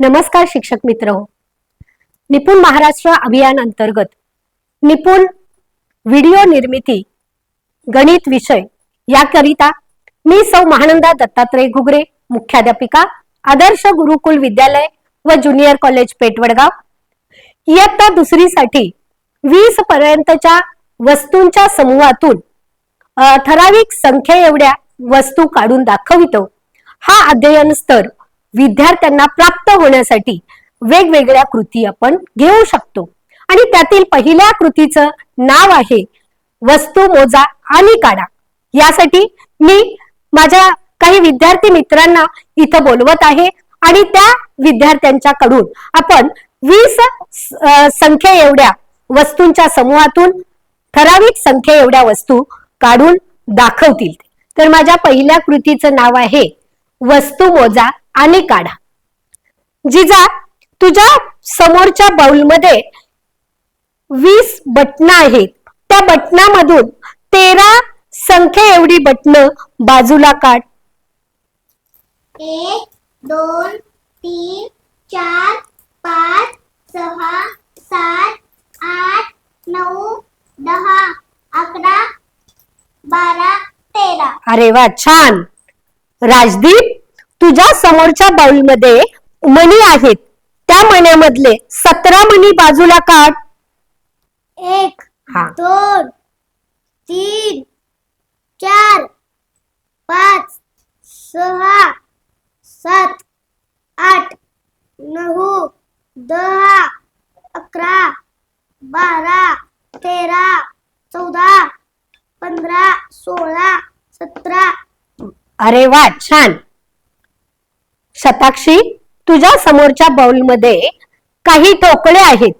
नमस्कार शिक्षक मित्र. हो निपुण महाराष्ट्र अभियान अंतर्गत निपुण व्हिडिओ निर्मिती गणित विषय याकरिता मी सौ महानंदा दत्तात्रय घुगरे मुख्याध्यापिका आदर्श गुरुकुल विद्यालय व ज्युनियर कॉलेज पेटवडगाव. इयत्ता दुसरीसाठी वीस पर्यंतच्या वस्तूंच्या समूहातून ठराविक संख्ये एवढ्या वस्तू काढून दाखवितो. हा अध्ययन स्तर विद्यार्थ्यांना प्राप्त होण्यासाठी वेगवेगळ्या कृती आपण घेऊ शकतो. आणि त्यातील पहिल्या कृतीचं नाव आहे वस्तू मोजा आणि काढा. यासाठी मी माझ्या काही विद्यार्थी मित्रांना इथं बोलवत आहे आणि त्या विद्यार्थ्यांच्याकडून आपण वीस संख्या एवढ्या वस्तूंच्या समूहातून ठराविक संख्या एवढ्या वस्तू काढून दाखवतील. तर माझ्या पहिल्या कृतीचं नाव आहे वस्तू मोजा आणि काढा. जिजा तुझ्या समोरच्या बाउलमध्ये वीस बटणं आहेत. त्या बटनामधून तेरा संख्ये एवढी बटणं बाजूला काढ. एक दोन तीन चार पाच सहा सात आठ नऊ दहा अकरा बारा तेरा. अरे वा छान. राजदीप तुझ्या समोरच्या बाउलमध्ये मणी आहेत. त्या मण्यामधले सतरा मणी बाजूला काढ. एक हा. दोन तीन चार पाच सहा सात आठ नऊ दहा अकरा बारा तेरा चौदा पंधरा सोळा सतरा. अरे वा छान. शताक्षी तुझ्या समोरच्या बाउलमध्ये काही ठोकळे आहेत.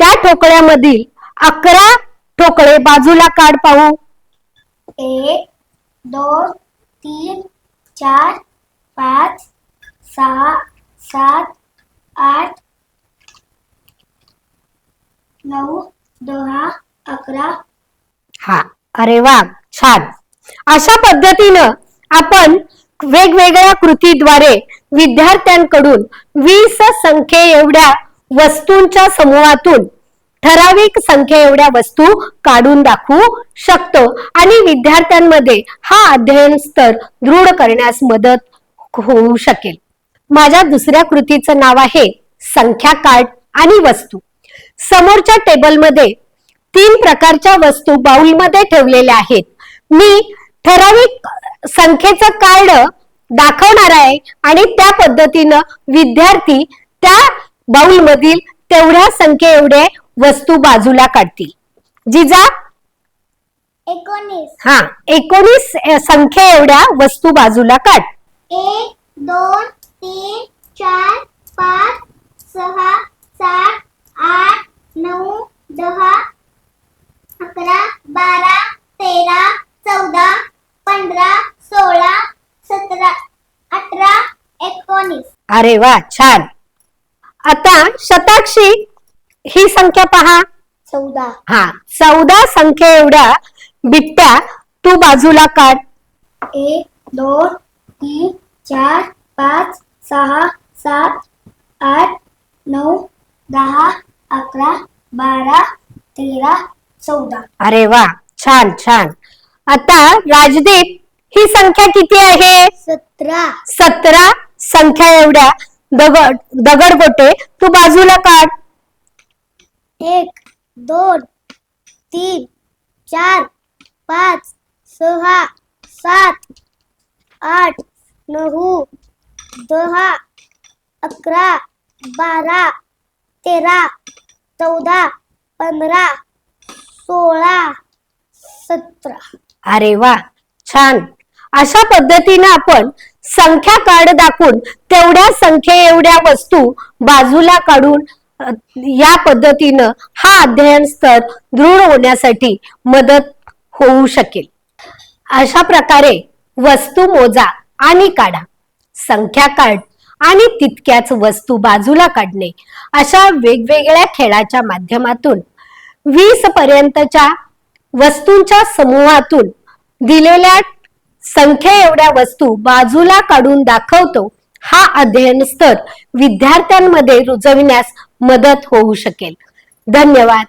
त्या ठोकळ्यामधील अकरा ठोकळे बाजूला काढ पाहू. एक दोन तीन चार पाच सहा सात आठ नऊ दहा अकरा. हा अरे वा छान. अशा पद्धतीनं आपण वेगवेगळ्या कृतीद्वारे विद्यार्थ्यांकडून वीस संख्ये एवढ्या वस्तूंच्या समूहातून ठराविक संख्ये एवढ्या वस्तू काढून दाखवू शकतो. आणि विद्यार्थ्यांमध्ये हा अध्ययन स्तर दृढ करण्यास मदत होऊ शकेल. माझ्या दुसऱ्या कृतीचं नाव आहे संख्या कार्ड आणि वस्तू. समोरच्या टेबलमध्ये तीन प्रकारच्या वस्तू बाउलमध्ये ठेवलेल्या आहेत. मी ठराविक संख्येचं कार्ड दाखवणार आहे आणि त्या पद्धतीनं विद्यार्थी त्या बाउल मधील तेवढ्या संख्ये एवढे वस्तू बाजूला काढतील. जिजा? एकोणीस. हा एकोणीस संख्या एवढ्या वस्तू बाजूला काढ. एक दोन तीन चार पाच सहा सात आठ नऊ दहा अकरा बारा तेरा चौदा पंधरा सोळा सतरा अठरा एकोणीस अरे वा छान. आता शताक्षी ही संख्या पहा. चौदा. हा चौदा संख्या एवढ्या बिट्ट्या तू बाजूला काढ. एक दोन तीन चार पाच सहा सात आठ नऊ दहा अकरा बारा तेरा चौदा. अरे वा छान छान. आता राजदीप ही संख्या किती आहे? सतरा. सतरा. संख्या एवढ्या. दगड दगडगोटे तू बाजूला काढ. एक दोन तीन चार पाच सहा सात आठ नऊ दहा अकरा बारा तेरा चौदा पंधरा सोळा सतरा. अरे वा छान. अशा पद्धतीने आपण संख्या कार्ड दाखवून तेवढ्या संख्ये एवढ्या वस्तू बाजूला काढून या पद्धतीनं हा अध्ययन स्तर दृढ होण्यासाठी मदत होऊ शकेल. अशा प्रकारे वस्तू मोजा आणि काढा. संख्या कार्ड आणि तितक्याच वस्तू बाजूला काढणे. अशा वेगवेगळ्या खेळाच्या माध्यमातून वीस पर्यंतच्या वस्तूंच्या समूहातून दिलेल्या संख्या एवढ्या वस्तू बाजूला काढून दाखवतो हा अध्ययन स्तर विद्यार्थ्यांमध्ये रुजविण्यास मदत होऊ शकेल. धन्यवाद.